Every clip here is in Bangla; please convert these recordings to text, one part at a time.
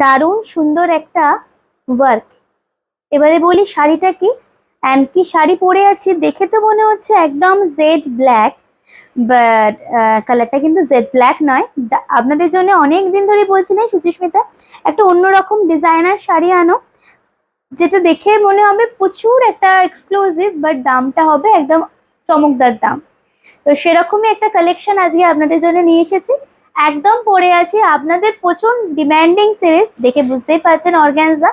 দারুণ সুন্দর একটা ওয়ার্ক এবারে বলি শাড়িটা কি? অ্যান্ড কি শাড়ি পরে আছি দেখে তো মনে হচ্ছে একদম জেড ব্ল্যাক বাট কালারটা কিন্তু জেড ব্ল্যাক নয়। আপনাদের জন্য অনেক দিন ধরে বলছিলেন সুচিস্মিতা, একটা অন্যরকম ডিজাইনার শাড়ি আনো, যেটা দেখে মনে হবে প্রচুর একটা এক্সক্লুসিভ বাট দামটা হবে একদম চমকদার দাম। তো সেরকমই একটা কালেকশন আজকে আপনাদের জন্য নিয়ে এসেছি। একদম পরে আছি আপনাদের প্রচুর ডিমান্ডিং সিরিজ দেখে বুঝতেই পারছেন অর্গ্যানজা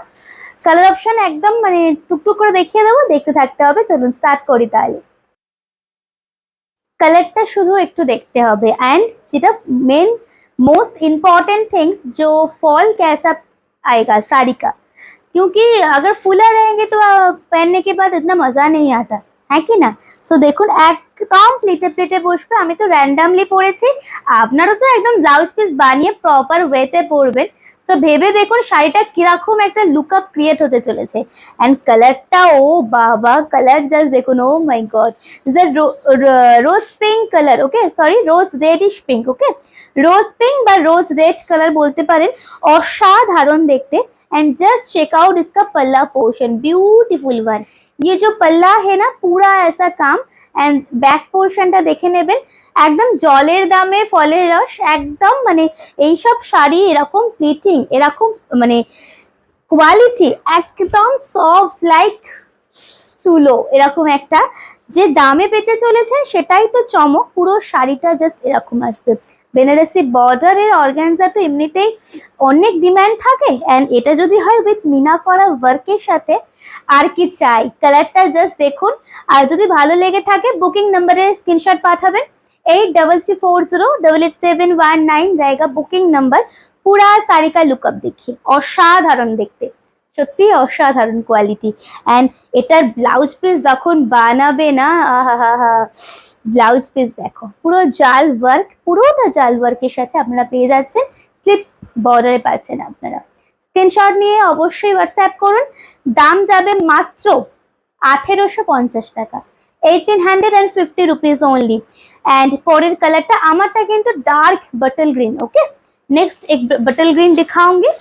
কালার অপশন একদম মানে টুকটুক করে দেখিয়ে দেবো দেখতে থাকতে হবে চলুন স্টার্ট করি তাহলে কালারটা শুধু একটু देखते হবে एंड যেটা मेन मोस्ट इम्पोर्टेंट थिंग्स जो फॉल कैसा आएगा साड़ी का क्योंकि अगर फूला रहेंगे तो आ, पहनने के बाद इतना मजा नहीं आता হ্যাঁ কি না সো দেখুন একদম প্লেটে প্লেটে বসবে, আমি তো র্যান্ডামলি পরেছি আপনারও তো একদম ব্লাউজ পিস বানিয়ে প্রপার ওয়েতে পরবেন। তো ভেবে দেখুন, শাড়িটা কীরকম একটা লুক আপ ক্রিয়েট হতে চলেছে। অ্যান্ড কালারটা ও বাবা কালার জাস্ট দেখুন ও my god just rose pink colour okay sorry rose red is pink okay rose pink বা রোজ রেড কালার বলতে পারেন, অসাধারণ দেখতে। एंड जस्ट चेक आउट इसका पल्ला पोर्शन ब्यूटीफुल वन ये जो पल्ला है ना पूरा ऐसा काम এন্ড ব্যাক পোর্শনটা দেখে নেবেন একদম জলের দামে ফলের রস একদম মানে এইসব শাড়ি এরকম প্লিটিং এরকম মানে কোয়ালিটি একদম সফট লাইক তুলো এরকম একটা যে দামে পেতে চলেছে সেটাই তো চমক পুরো শাড়িটা জাস্ট এরকম আসবে বেনারসি বর্ডারের অর্গানজা তো এমনিতেই অনেক ডিম্যান্ড থাকে অ্যান্ড এটা যদি হয় উইথ মিনা করা ওয়ার্কের সাথে, আর কি চাই? কালারটা জাস্ট দেখুন, আর যদি ভালো লেগে থাকে বুকিং নাম্বারে স্ক্রিনশট পাঠাবেন eight double three four zero double eight seven one nine জায়গা বুকিং নাম্বার পুরা সারিকা লুক লুকআপ দেখি, অসাধারণ দেখতে, সত্যি অসাধারণ কোয়ালিটি অ্যান্ড এটার ব্লাউজ পিস যখন বানাবে না আহা হা হা ব্লাউজ পিস দেখো। পুরো জাল ওয়ার্ক পুরোটা জাল ওয়ার্কের সাথে আপনারা পেয়ে যাচ্ছেন। স্লিপস বর্ডারে পাচ্ছেন আপনারা। স্ক্রিনশট নিয়ে অবশ্যই হোয়াটসঅ্যাপ করুন। দাম যাবে মাত্র আঠেরোশো পঞ্চাশ টাকা। Eighteen hundred and fifty rupees only and পরের কালারটা আমারটা কিন্তু dark bottle green okay next এক বাটল গ্রিন দিখাऊंगी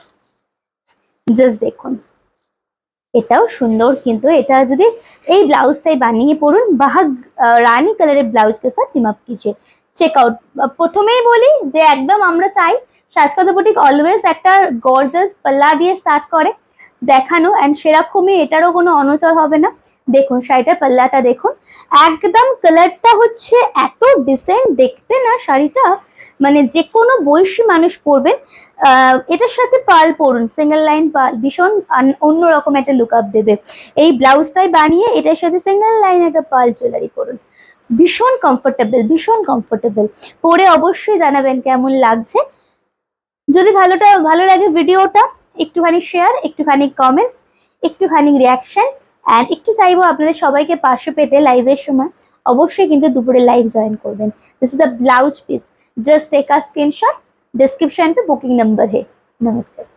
জাস্ট দেখুন। এটাও সুন্দর, কিন্তু এটা যদি এই ব্লাউজটাই বানিয়ে পড়ুন, বাহাগ রানী কালারের ব্লাউজ কে সাথ টিম আপ কিজিয়ে চেক আউট প্রথমেই বলি যে একদম আমরা চাই সাজকাদ বুটিক অলওয়েজ একটা গর্জাস পাল্লা দিয়ে স্টার্ট করে দেখানো অ্যান্ড সেরকমই এটারও কোনো অনুচর হবে না। দেখুন, শাড়িটার পাল্লাটা দেখুন। একদম কালারটা হচ্ছে এত ডিসেন্ট দেখতে না শাড়িটা মানে যে কোনো বয়সী মানুষ পরবেন আহ, এটার সাথে পাল পরুন সিঙ্গেল লাইন পাল ভীষণ অন্যরকম একটা লুক আপ দেবে। এই ব্লাউজটাই বানিয়ে এটার সাথে সিঙ্গেল লাইন একটা পাল জুয়েলারি পরুন। ভীষণ কমফোর্টেবল ভীষণ কমফোর্টেবল পরে অবশ্যই জানাবেন কেমন লাগছে। যদি ভালোটা ভালো লাগে ভিডিওটা একটুখানি শেয়ার একটুখানি কমেন্টস একটুখানি রিয়াকশন অ্যান্ড একটু চাইব আপনাদের সবাইকে পাশে পেতে লাইভের সময়। অবশ্যই কিন্তু দুপুরে লাইভ জয়েন করবেন। This is the blouse piece just एक स्क्रीनशॉट डिस्क्रिप्शन पे बुकिंग नंबर है। नमस्ते।